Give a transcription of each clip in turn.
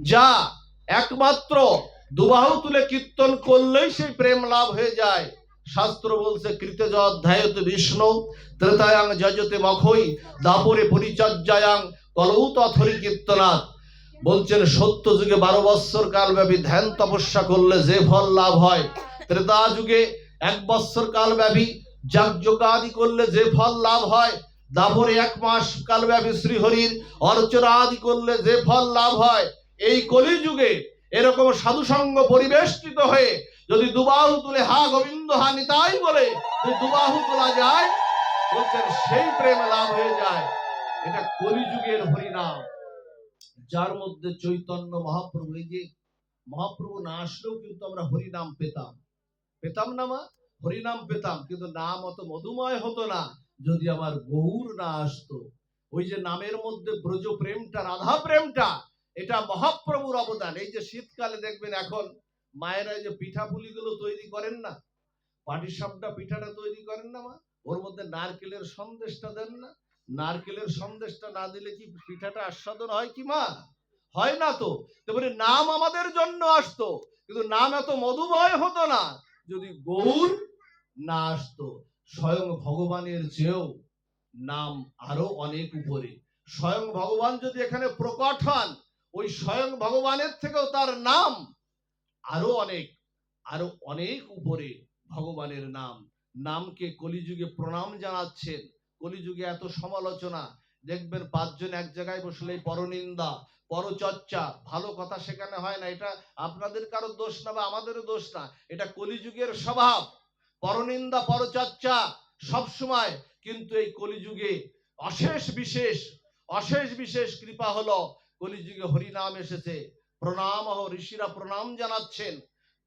যা একমাত্র দুবাহু তুলে কীর্তন করলেই সেই প্রেম লাভ হয়ে যায়। শাস্ত্র বলছে, কৃতজ অধ্যায়তে বিষ্ণু, ত্রেতায়াং যজতে মখই দাপরে পরিচর্যায়াং কলৌ তথরি কীর্তনাথ বলছেন সত্য যুগে বারো বৎসর কালব্যাপী ধ্যান তপস্যা করলে যে ফল লাভ হয় ত্রেতা যুগে এক বৎসর কালব্যাপী যাগযজ্ঞাদি করলে যে ফল লাভ হয়, দাপরে এক মাস কালব্যাপী শ্রীহরির অর্চনা আদি করলে যে ফল লাভ হয় এই কলিযুগে এরকম সাধু সাধুসঙ্গ পরিবেষ্টিত হয়ে যদি দুবাহু তুলে হা গোবিন্দ, হা নিতাই বলে দুবাহু তোলা যায়, বলছেন সেই প্রেম লাভ হয়ে যায়। এটা কলিযুগের হরিনাম। যার মধ্যে চৈতন্য মহাপ্রভু, এই যে মহাপ্রভু না আসলেও কিন্তু আমরা হরিনাম পেতাম। পেতাম না মা? হরিনাম পেতাম, কিন্তু নাম অত মধুময় হতো না, যদি আমার গৌর না আসতো। ওই যে নামের মধ্যে ব্রজ প্রেমটা রাধা প্রেমটা এটা মহাপ্রভুর অবদান। এই যে শীতকালে দেখবেন এখন মায়েরা যে পিঠা পুলিগুলো তৈরি করেন না, পাটিসাপটা পিঠাটা তৈরি করেন না মা, ওর মধ্যে নারকেলের সন্দেশটা দেন না। নারকেলের সন্দেশটা না দিলে কি পিঠাটা আস্বাদন হয় কি মা? হয় না তো। তেমনি নাম আমাদের জন্য আসতো, কিন্তু নাম এত মধুময় হতো না, যদি গৌর না আসতো, স্বয়ং ভগবানের চেয়েও নাম আরও অনেক উপরে। স্বয়ং ভগবান যদি এখানে প্রকট হন ওই স্বয়ং ভগবানের থেকেও তার নাম আরও অনেক আরও অনেক উপরে ভগবানের নাম। নামকে কলিযুগে প্রণাম জানাচ্ছেন। কলিযুগে এত সমালোচনা। দেখবেন পাঁচজন এক জায়গায় বসলেই পরনিন্দা, পরচর্চা, ভালো কথা সেখানে হয় না। এটা আপনাদের কারও দোষ না বা আমাদেরও দোষ না। এটা কলিযুগের স্বভাব। পরনিন্দা, পরচর্চা সব সময়। কিন্তু এই কলিযুগে অশেষ বিশেষ অশেষ বিশেষ কৃপা হলো কলিযুগে হরিনাম এসেছে। প্রণাম ঋষিরা প্রণাম জানাচ্ছেন।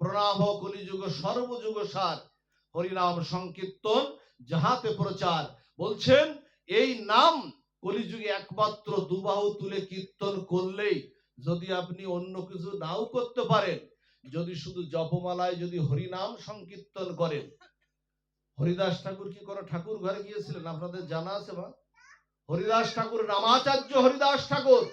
প্রণাম কলিযুগ সর্বযুগ সার। হরিনাম সংকীর্তন যাহাতে প্রচার। বলছেন, এই নাম কলিযুগে একমাত্র দুবাহু তুলে কীর্তন করলেই যদি আপনি অন্য কিছু নাও করতে পারেন, যদি শুধু জপমালায় যদি হরিনাম সংকীর্তন করেন। হরিদাস ঠাকুর কি কোনো ঠাকুর ঘরে গিয়েছিলেন? আপনাদের জানা আছে বা হরিদাস ঠাকুর, রামাচার্য হরিদাস ঠাকুর।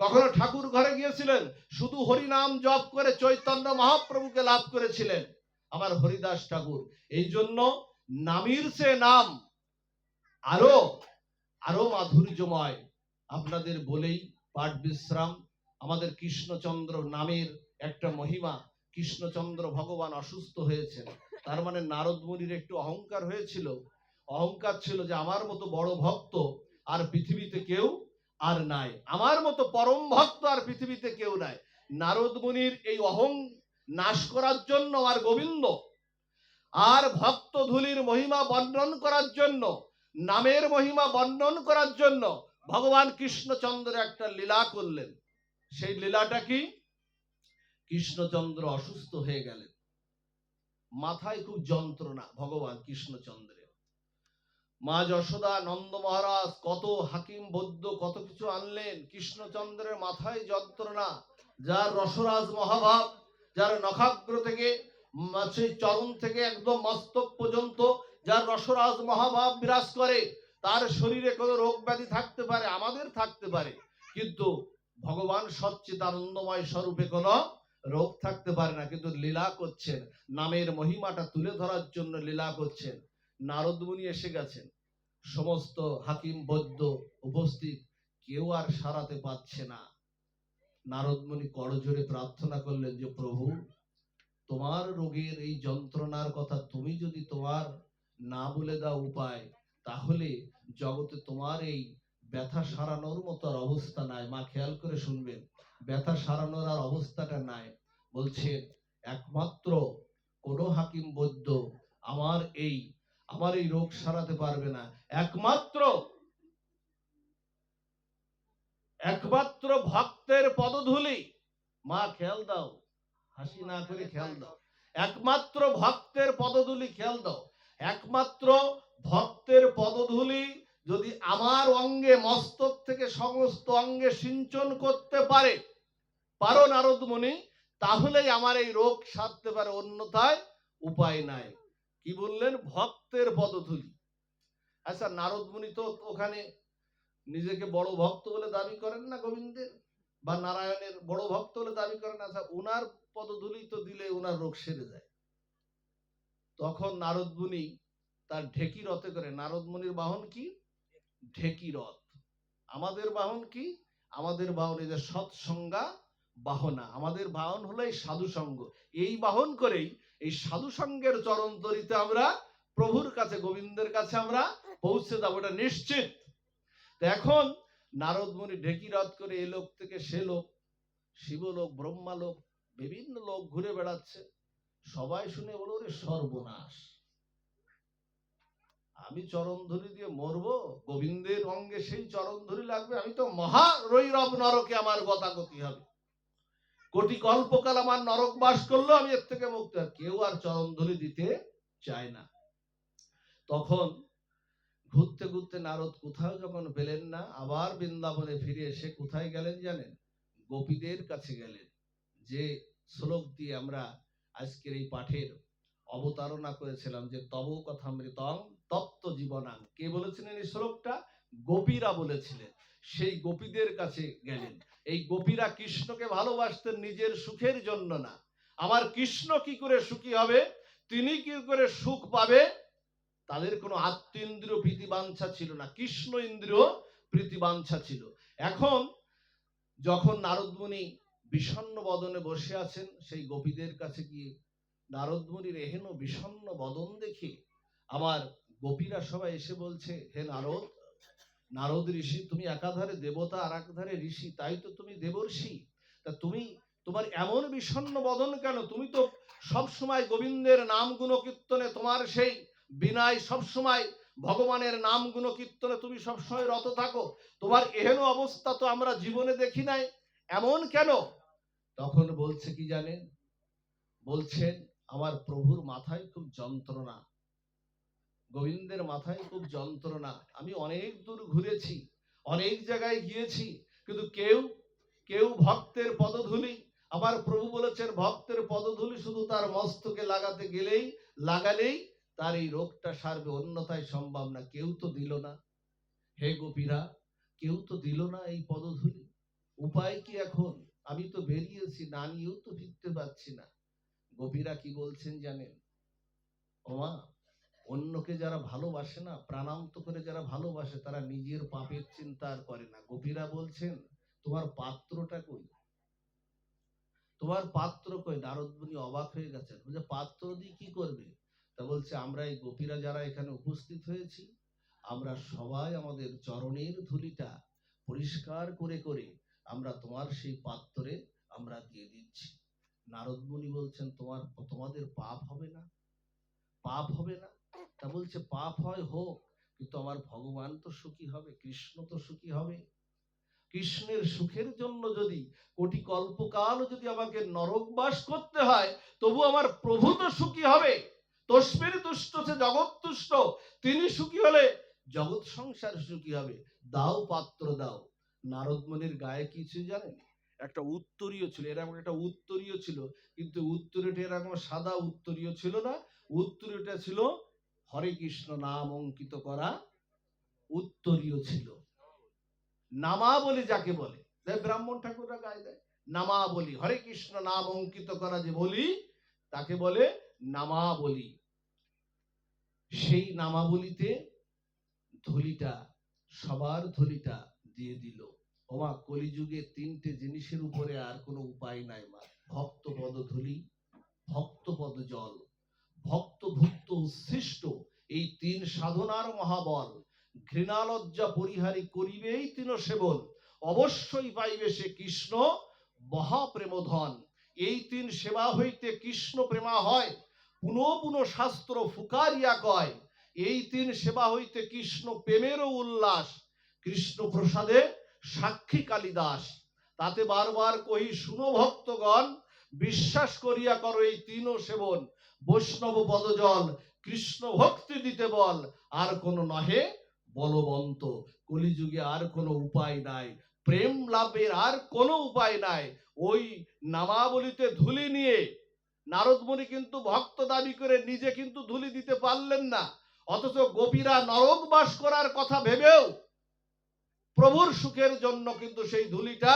কখনো ঠাকুর ঘরে গিয়েছিলেন? শুধু হরিনাম জপ করে চৈতন্য মহাপ্রভুকে লাভ করেছিলেন। আমার হরিদাস ঠাকুর, এই জন্য নামির সে নাম আরও আরও মাধুর্যময়। আপনাদের বলেই পাঠ বিশ্রাম। আমাদের কৃষ্ণচন্দ্র নামের একটা মহিমা, কৃষ্ণচন্দ্র ভগবান অসুস্থ হয়েছেন। তার মানে নারদ মুনির একটু অহংকার হয়েছিল। অহংকার ছিল যে আমার মতো বড় ভক্ত আর পৃথিবীতে কেউ আর নাই। আমার মতো পরম ভক্ত আর পৃথিবীতে কেউ নাই। নারদ মুনির এই অহং নাশ করার জন্য আর গোবিন্দ আর ভক্ত ধুলির মহিমা বর্ণন করার জন্য, নামের মহিমা বর্ণন করার জন্য ভগবান কৃষ্ণচন্দ্র একটা লীলা করলেন। সেই লীলাটা কি? কৃষ্ণচন্দ্র অসুস্থ হয়ে গেলেন। মাথায় খুব যন্ত্রণা ভগবান কৃষ্ণচন্দ্রের। মা যশোদা নন্দ মহারাজ, কত হাকিম বৌদ্ধ কত কিছু আনলেন। কৃষ্ণচন্দ্রের মাথায় যন্ত্রণা, যার রসরাজ মহাভাব, যার নখাগ্র থেকে সেই চরণ থেকে একদম মস্তক পর্যন্ত যার রসরাজ মহাভাব বিরাজ করে, তার শরীরে কোনো রোগ ব্যাধি থাকতে পারে, আমাদের থাকতে পারে, কিন্তু ভগবান সচ্চিদানন্দময় স্বরূপে কোনো রোগ থাকতে পারে না, কিন্তু লীলা করছেন। নামের মহিমাটা তুলে ধরার জন্য লীলা করছেন। নারদ মুনি এসে গেছেন। সমস্ত হাকিম বৈদ্য উপস্থিত, কেউ আর সারাতে পারছে না। নারদ মুনি করজোরে প্রার্থনা করলেন যে, প্রভু, তোমার রোগের এই যন্ত্রণার কথা তুমি যদি তোমার না বলে দাও উপায়, তাহলে জগতে তোমার এই ব্যথা সারানোর মতো আর অবস্থা নাই। মা খেয়াল করে শুনবেন, ব্যথা সারানোর আর অবস্থাটা নাই। বলছেন, একমাত্র কোন হাকিম বৈদ্য আমার এই আমার এই রোগ সারাতে পারবে না। একমাত্র একমাত্র ভক্তের পদধূলি। মা, খেয়াল দাও। হাসি না করে খেয়াল দাও। একমাত্র ভক্তের পদধূলি, খেয়াল দাও। একমাত্র ভক্তের পদধূলি যদি আমার অঙ্গে, মস্তক থেকে সমস্ত অঙ্গে সিঞ্চন করতে পারে, পারো নারদ মুনি তাহলেই আমার এই রোগ সারতে পারে। অন্যথায় উপায় নাই। কি বললেন? ভক্তের পদধূলি। আচ্ছা নারদ মুনি তো ওখানে নিজেকে বড় ভক্ত বলে দাবি করেন না গোবিন্দের? বা নারায়ণের বড় ভক্ত হলে দাবি করেন আচ্ছা উনার পদধূলি তো দিলে উনার রোগ সেরে যায়। তখন নারদ মুনি তার ঢেকি রথে করে নারদ মুনির বাহন কি? ঢেকি রথ। আমাদের বাহন কি? আমাদের বাহন এই যে সৎসঙ্গা বাহনা। আমাদের বাহন হলো এই সাধু সঙ্গ এই বাহন করেই এই সাধু সঙ্গের চরণ তরিতে আমরা, প্রভুর কাছে, গোবিন্দের কাছে আমরা পৌঁছে যাব, এটা নিশ্চিত। এখন নারদ মুনি ঢেকি রথ করে এ লোক থেকে সে লোক, শিবলোক, ব্রহ্মালোক, বিভিন্ন লোক ঘুরে বেড়াচ্ছে। সবাই শুনে বলো রে সর্বনাশ। আমি চরণ ধরি দিয়ে মরবো, গোবিন্দের অঙ্গে সেই চরণ ধরি লাগবে, আমি তো মহা রৈরব নরকে আমার গতাগতি হবে। কোটি কল্পকাল আমার নরক বাস করল, আমি এর থেকে মুক্ত। কেউ আর চরণ ধরি দিতে চায় না। তখন ঘুরতে ঘুরতে নারদ কোথাও যখন পেলেন না, আবার বৃন্দাবনে ফিরে এসে কোথায় গেলেন জানেন? গোপীদের কাছে গেলেন। যে শ্লোক দিয়ে আমরা আজকের এই পাঠের অবতারণা করেছিলাম যে, তব কথামৃতং তপ্ত জীবনাং। কে বলেছিলেন এই শ্লোকটা? গোপীরা বলেছিলেন। সেই গোপীদের কাছে গেলেন। এই গোপীরা কৃষ্ণকে ভালোবাসতেন নিজের সুখের জন্য না। আমার কৃষ্ণ কি করে সুখী হবে? তিনি কি করে সুখ পাবে? তাদের কোনো আত্মীন্দ্রিয় প্রীতিবাঞ্ছা ছিল না। কৃষ্ণ ইন্দ্রিয় প্রীতিবাঞ্ছা ছিল। এখন যখন নারদমুনি বিষণ্ণ বদনে বসে আছেন, সেই গোপীদের কাছে গিয়ে নারদমুনির এহেন বিষণ্ণ বদন দেখে আমার গোপীরা সবাই এসে বলছে, হে নারদ নারদ ঋষি, তুমি একাধারে দেবতা আর একধারে ঋষি, তাই তো তুমি দেবর্ষি। তা তুমি, তোমার এমন বিষণ্ণ বদন কেন? তুমি তো সব সময় গোবিন্দের নাম গুণ কীর্তনে তোমার সেই বিনায় সব সময় ভগবানের নাম গুণ কীর্তনে তুমি সবসময় রত থাকো। তোমার এহেন অবস্থা তো আমরা জীবনে দেখি নাই। এমন কেন? তখন বলছে কি জানেন? বলছেন, আমার প্রভুর মাথায় খুব যন্ত্রণা। গোবিন্দের মাথায় খুব যন্ত্রণা। আমি অনেক দূর ঘুরেছি, অনেক জায়গায় গিয়েছি, কিন্তু কেউ কেউ ভক্তের পদধূলি, আমার প্রভু বলেছেন ভক্তের পদধূলি শুধু তার মস্তকে লাগাতে গেলেই, লাগালেই তার এই রোগটা সারবে, অন্যথায় সম্ভব না, কেউ তো দিল না। হে গোপীরা, কেউ তো দিল না এই পদধূলি। উপায় কি এখন? আমি তো বেরিয়েছি, না নিয়েও তো ফিরতে পারছি না। গোপীরা কি বলছেন জানেন? ওমা অন্যকে যারা ভালোবাসে না, প্রাণান্ত করে যারা ভালোবাসে, তারা নিজের পাপের চিন্তা আর করে না। গোপীরা বলছেন, তোমার পাত্রটা কই? তোমার পাত্র কই? নারদমণি অবাক হয়ে গেছেন। বলছে, পাত্র দিয়ে কি করবে? তা বলছে, আমরা এই গোপীরা যারা এখানে উপস্থিত হয়েছি, আমরা সবাই আমাদের চরণের ধুলিটা পরিষ্কার করে করে আমরা তোমার সেই পাত্রে আমরা দিয়ে দিচ্ছি। নারদমণি বলছেন, তোমার, তোমাদের পাপ হবে না? পাপ হবে না? তা বলছে, পাপ হয় হোক, কিন্তু আমার ভগবান তো সুখী হবে, কৃষ্ণ তো সুখী হবে। কৃষ্ণের সুখের জন্য যদি কোটি কল্পকাল যদি আমাকে নরকবাস করতে হয়, তবু আমার প্রভু তো সুখী হবে। তস্মির তুষ্ট সে জগৎ তুষ্ট। তিনি সুখী হলে জগৎ সংসার সুখী হবে। দাও পাত্র দাও। নারদমণির গায়ে কিছু জানেন? একটা উত্তরীয় ছিল, এরকম একটা উত্তরীয় ছিল, কিন্তু উত্তরীয়টা এরকম সাদা উত্তরীয় ছিল না। উত্তরীয়টা ছিল হরে কৃষ্ণ নাম অঙ্কিত করা উত্তরীয় ছিল। নামাবলী যাকে বলে ব্রাহ্মণ ঠাকুররা গায়ে দেয়। নামাবলী, হরে কৃষ্ণ নাম অঙ্কিত করা যে বলি, তাকে বলে নামাবলী। সেই নামাবলীতে ধুলিটা, সবার ধুলিটা দিয়ে দিল। ওমা, কলিযুগে তিনটে জিনিসের উপরে আর কোনো উপায় নাই মা। ভক্ত পদ ধুলি ভক্ত পদ জল। ভক্ত ভুক্ত উচ্ছিষ্ট এই তিন সাধনার মহাবল। ঘৃণালজ্জা পরিহারি করিবেই তিন সেবন। অবশ্যই পাইবে সে কৃষ্ণ মহাপ্রেমধন। এই তিন সেবা হইতে কৃষ্ণ প্রেমা হয়, পুনঃ পুনঃ শাস্ত্র ফুকারিয়া কয়। এই তিন সেবা হইতে কৃষ্ণ প্রেমেরও উল্লাস, কৃষ্ণ প্রসাদে সাক্ষী কালিদাস তাতে বারবার কহি, শুনো ভক্তগণ, বিশ্বাস করিয়া করো এই তিন সেবন। বৈষ্ণব পদজল কৃষ্ণ ভক্তি দিতে বল, আর কোনো নহে বলবন্ত। কলিযুগে আর কোনো উপায় নাই, প্রেম লাভের আর কোনো উপায় নাই। ওই নামাবলিতে ধুলি নিয়ে নারদমণি কিন্তু ভক্ত দাবি করে নিজে কিন্তু ধুলি দিতে পারলেন না। অথচ গোপীরা নরক বাস করার কথা ভেবেও প্রভুর সুখের জন্য কিন্তু সেই ধুলিটা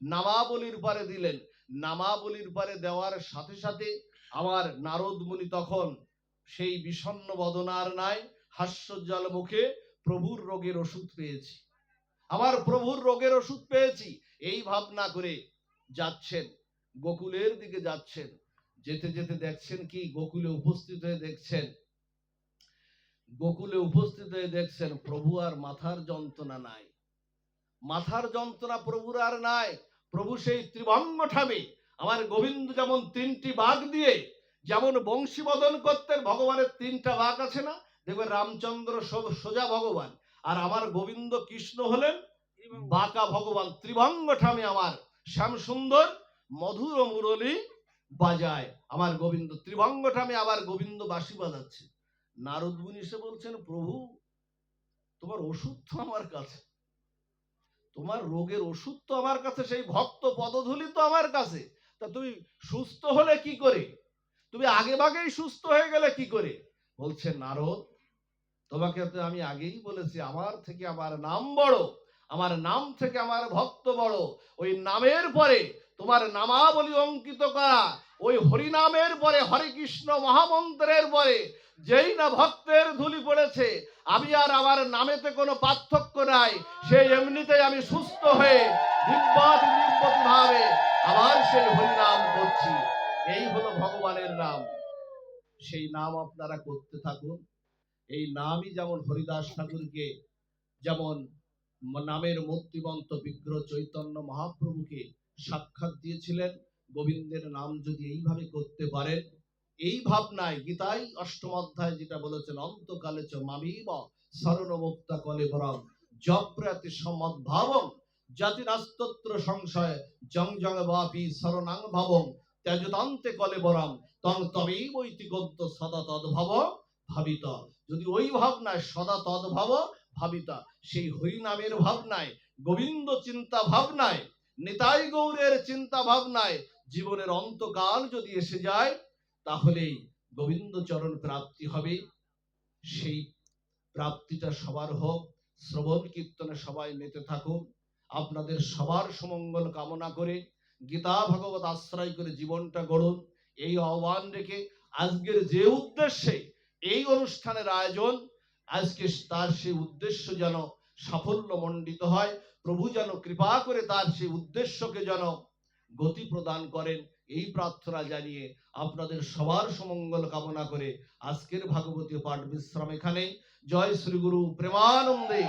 নামাবলির পারে দিলেন। নামাবলির পারে দেওয়ার সাথে সাথে আমার নারদ মুনি তখন সেই বিষণ্ণ বদনার নাই হাস্যজ্জ্বল মুখে প্রভুর রোগের ওষুধ পেয়েছি। আমার প্রভুর রোগের ওষুধ পেয়েছি। এই ভাবনা করে যাচ্ছেন, গোকুলের দিকে যাচ্ছেন। যেতে যেতে দেখছেন কি গোকুলে উপস্থিত হয়ে দেখছেন। গোকুলে উপস্থিত হয়ে দেখছেন প্রভু আর মাথার যন্ত্রণা নাই। মাথার যন্ত্রণা প্রভুর আর নাই। প্রভু সেই ত্রিভঙ্গ ঠামে আমার গোবিন্দ যেমন তিনটি বাঘ দিয়ে যেমন বংশীবদন করতেন ভগবানের তিনটা বাঘ আছে না দেখবেন রামচন্দ্র সোজা ভগবান। আর আমার গোবিন্দ কৃষ্ণ হলেন বাঁকা ভগবান। ত্রিভঙ্গ ঠামে আমার শ্যাম সুন্দর মধুর মুরলী বাজায়। আমার গোবিন্দ ত্রিভঙ্গ ঠামে আবার গোবিন্দ বাসি বাজাচ্ছে। নারদ মুনি এসে বলছেন প্রভু তোমার ওষুধ তো আমার কাছে। তোমার রোগের ওষুধ তো আমার কাছে সেই ভক্ত পদধূলি তো আমার কাছে। তা তুমি সুস্থ হলে কি করে? তুমি আগে ভাগেই সুস্থ হয়ে গেলে কি করে? বলছে, নারদ, তোমাকে তো আমি আগেই বলেছি, আমার থেকে আমার নাম বড়, আমার নাম থেকে আমার ভক্ত বড়। ওই নামের পরে তোমার নামাবলী অঙ্কিত করা, ওই হরিনামের পরে হরে কৃষ্ণ মহামন্ত্রের পরে যেই না ভক্তের ধুলি পড়েছে, আমি আর আমার নামেতে কোনো পার্থক্য নাই। সেই এমনিতেই আমি সুস্থ হয়ে দিব্যাতি দিব্যতি ভাবে আবার সেই হরিনাম করছি। এই হলো ভগবানের নাম। সেই নাম আপনারা করতে থাকুন। এই নামই যেমন হরিদাস ঠাকুরকে যেমন নামের মূর্তিমন্ত বিগ্রহ চৈতন্য মহাপ্রভুকে সাক্ষাৎ দিয়েছিলেন, গোবিন্দের নাম যদি এইভাবে করতে পারেন, এই ভাবনায় গীতাই অষ্টম অধ্যায় যেটা বলেছেন, অন্তকালে চ মামিব শরণমুক্তা কলে বরং জপ্রাতি সমদ্ভাবং জাতি নাস্তত্র সংশয় জং জং বাপি শরণাং ভাবং ত্যাজতান্তে কলে বরাম তং তবেই বৈতি গদ্য সদা তদ্ভব ভাবিত। যদি ওই ভাবনায় সদা তদ্ভব ভাবিতা, সেই হরিনামের ভাবনায়, গোবিন্দ চিন্তা ভাবনায়, নিতাই গৌরের চিন্তা ভাবনায় জীবনের অন্তকাল যদি এসে যায়, তাহলেই গোবিন্দ চরণ প্রাপ্তি হবে। সেই প্রাপ্তিটা সবার হোক, শ্রবণ কীর্তনে সবাই মেতে থাকুন আপনাদের সবার সুমঙ্গল কামনা করে গীতা ভগবত আশ্রয় করে জীবনটা গড়ুন। এই আহ্বান রেখে আজকের যে উদ্দেশ্যে এই অনুষ্ঠানের আয়োজন, আজকে তার সেই উদ্দেশ্য যেন সাফল্য মণ্ডিত হয়, প্রভু যেন কৃপা করে তার সেই উদ্দেশ্যকে যেন গতি প্রদান করেন, এই প্রার্থনা জানিয়ে আপনাদের সবার সুমঙ্গল কামনা করে আজকের ভাগবতী পাঠ বিশ্রাম এখানে জয় শ্রী গুরু প্রেমানন্দে